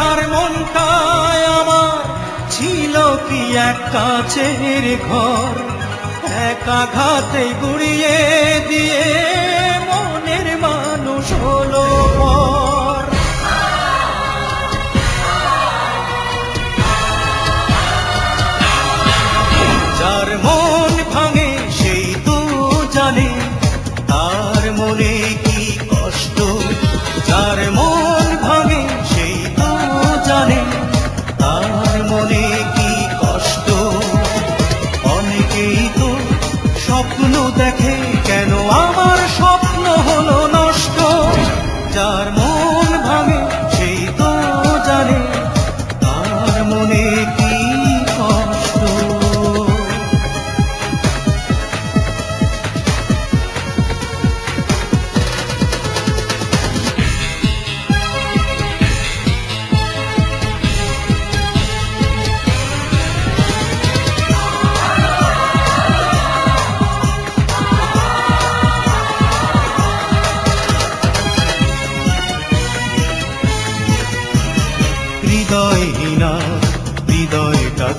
আশার মনটায় আমার ছিল কি এক কাছের ঘর। এক আঘাতে গুড়িয়ে দিয়ে মনের মানুষ হলো যার মন ভাঙে সেই তো জানে তার মনে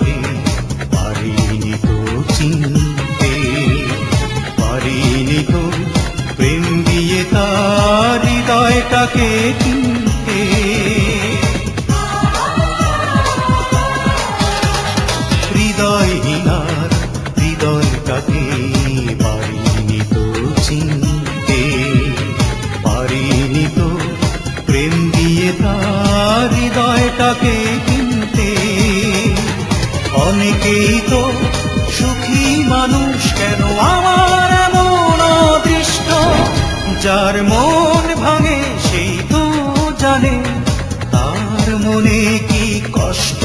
হৃদয়টাকে পারিনি তো চিনতে পারিনি তো যার মন ভাঙে সেই তো জানে, তার মনে কি কষ্ট?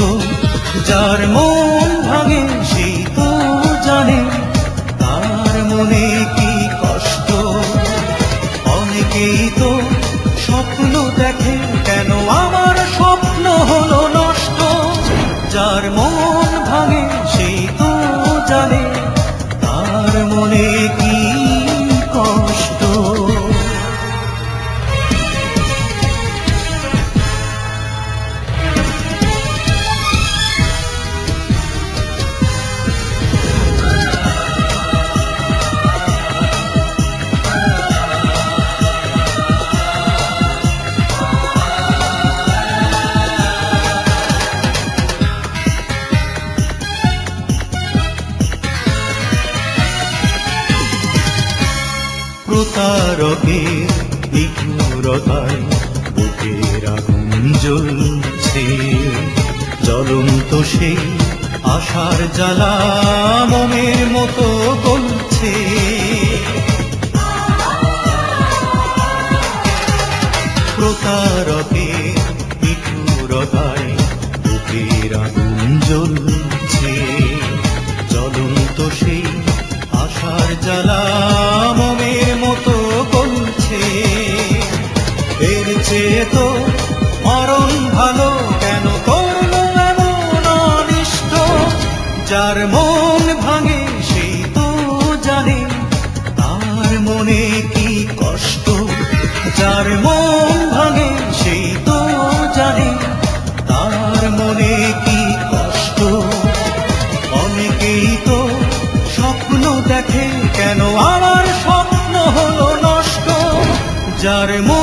যার মন ভাঙে সেই তো জানে, তার মনে কি কষ্ট? অনেকেই তো স্বপ্ন দেখে, কেন আমার স্বপ্ন হলো নষ্ট? যার মন ভাঙে সেই তো জানে, তার মনে কি প্রতারকের নিঘুরতায় বুকের আগুন জ্বলছে। জ্বলন্ত সেই আশার জ্বালা মনের মতো বলছে। প্রতারকের নিঠুরতায় বুকের আগুন জ্বলছে। জ্বলন্ত সেই আশার জ্বালা মনে কি কষ্ট? যার মন ভাঙে, সেই তো জানে। তার মনে কি কষ্ট? অনেকেই তো স্বপ্ন দেখে, কেন আমার স্বপ্ন হলো নষ্ট? যার মন